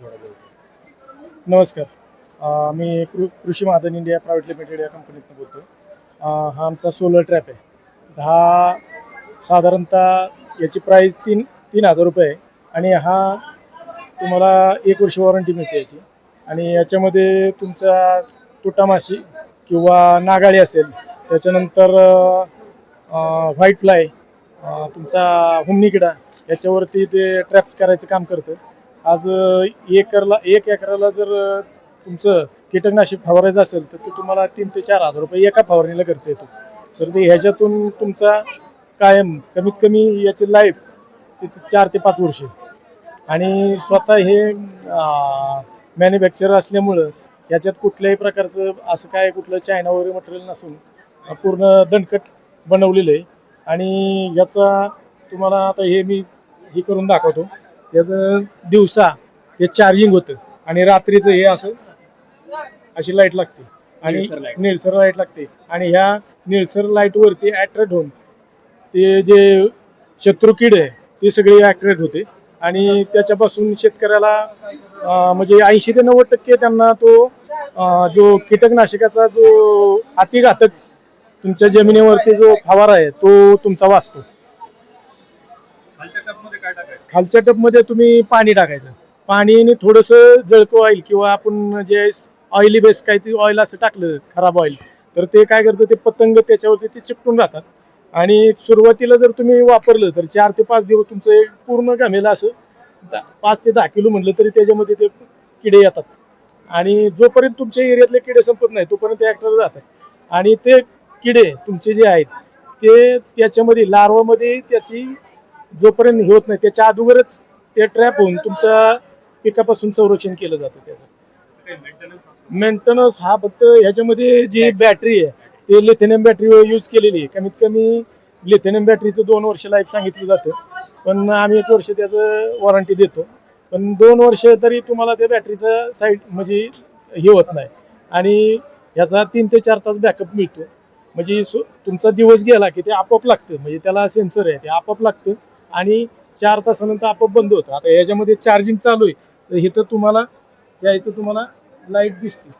नमस्कार. अं, मी कृ कृषी महाजन इंडिया प्रायव्हेट लिमिटेड या कंपनीतून बोलतो अं, हा आमचा सोलर ट्रॅप आहे. हा साधारणतः याची प्राईस तीन तीन हजार रुपये आहे. आणि हा तुम्हाला एक वर्ष वॉरंटी मिळते याची. आणि याच्यामध्ये तुमचा तुटामाशी किंवा नागाळी असेल त्याच्यानंतर व्हाईट फ्लाय तुमचा हुमणी किडा याच्यावरती ते ट्रॅप्स करायचं काम करतं. आज एकरला एक एकराला जर तुमचं कीटकनाशक फवारायचं असेल तर ते तुम्हाला तीन ते चार हजार रुपये एका फवारणीला खर्च येतो. तर ते ह्याच्यातून तुमचा कायम कमीत कमी याची लाईफ चार ते पाच वर्ष. आणि स्वतः हे मॅन्युफॅक्चर असल्यामुळं याच्यात कुठल्याही प्रकारचं असं काय कुठलं चायना वगैरे मटेरियल नसून पूर्ण दणकट बनवलेलं आहे. आणि याचा तुम्हाला आता हे मी हे करून दाखवतो. याचं दिवसा हे चार्जिंग होतं. आणि रात्रीचं हे असं अशी लाइट लागते. आणि निळसर लाइट लागते. आणि ह्या निळसर लाइट वरती अट्रॅक्ट होऊन ते जे शत्रू किड आहे ते सगळे अट्रॅक्ट होते. आणि त्याच्यापासून शेतकऱ्याला म्हणजे ऐंशी ते नव्वद टक्के त्यांना तो अं, जो कीटकनाशकाचा जो अतिघातक तुमच्या जमिनीवरती जो फवारा आहे तो तुमचा वाचतो. खालच्या टपमध्ये तुम्ही पाणी टाकायचं. पाणीने थोडंसं जळको ऑइल किंवा आपण जे ऑइली बेस काहीतरी ऑइल असं टाकलं खराब ऑइल तर ते काय करतं ते पतंग त्याच्यावरती ते चिपटून राहतात आणि सुरुवातीला जर तुम्ही वापरलं तर चार ते पाच दिवस तुमचं एक पूर्ण गमेल असं दा- पाच ते दहा किलो म्हणलं तरी त्याच्यामध्ये ते किडे येतात. आणि जोपर्यंत तुमच्या एरियातले किडे संपत नाही तोपर्यंत ॲक्टर जातात. आणि ते किडे तुमचे जे आहेत ते त्याच्यामध्ये लार्वामध्ये त्याची जोपर्यंत हे होत नाही त्याच्या अगोदरच ते ट्रॅप होऊन तुमच्या पिकापासून संरक्षण केलं जातं त्याचं. मेंटेनन्स हा फक्त ह्याच्यामध्ये जी बॅटरी आहे ते लिथेनियम बॅटरी यूज केलेली आहे. कमीत कमी लिथेनियम बॅटरीचं दोन वर्ष लाईफ सांगितलं जातं. पण आम्ही एक वर्ष त्याचं वॉरंटी देतो. पण दोन वर्ष तरी तुम्हाला त्या बॅटरीचं साईड म्हणजे हे होत नाही. आणि ह्याचा तीन ते चार तास बॅकअप मिळतो. म्हणजे तुमचा दिवस गेला की ते आपोआप लागतं. म्हणजे त्याला सेन्सर आहे ते आपोआप लागतं. आणि चार तासानंतर आपोआप बंद होतं. आता याच्यामध्ये चार्जिंग चालू आहे. तर इथं तुम्हाला या इथं तुम्हाला लाइट दिसते.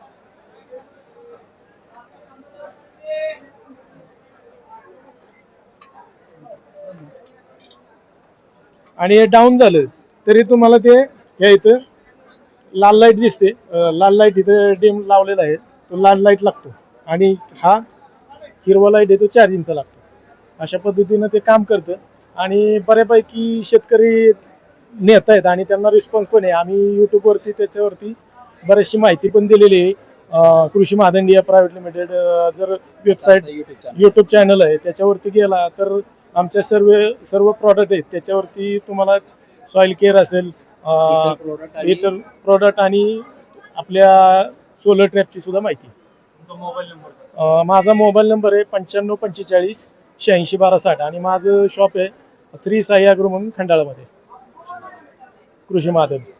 आणि हे डाऊन झालं. तरी तुम्हाला ते या इथं लाल लाइट दिसते. लाल लाइट इथं डिम लावलेला आहे. तो लाल लाइट लागतो. आणि हा हिरवा लाइट आहे तो चार्जिंगचा लागतो. अशा पद्धतीनं ते काम करतं. आणि बऱ्यापैकी शेतकरी नेत आहेत आणि त्यांना रिस्पॉन्स पण आहे. आम्ही यूट्यूबवरती त्याच्यावरती बरीचशी माहिती पण दिलेली आहे. Krushi Mahad India private limited जर वेबसाईट यूट्यूब चॅनल आहे त्याच्यावरती गेला तर आमच्या सर्व सर्व प्रॉडक्ट आहेत. त्याच्यावरती तुम्हाला सॉइल केअर असेल इतर प्रॉडक्ट आणि आपल्या सोलर ट्रॅपची सुद्धा माहिती. तुमचा मोबाईल नंबर माझा मोबाईल नंबर आहे पंच्याण्णव पंचेचाळीस शहाऐंशी बारा साठ. आणि माझं शॉप आहे श्री साई अग्रो म्हणून खंडाळामध्ये. कृषी महादेवचं.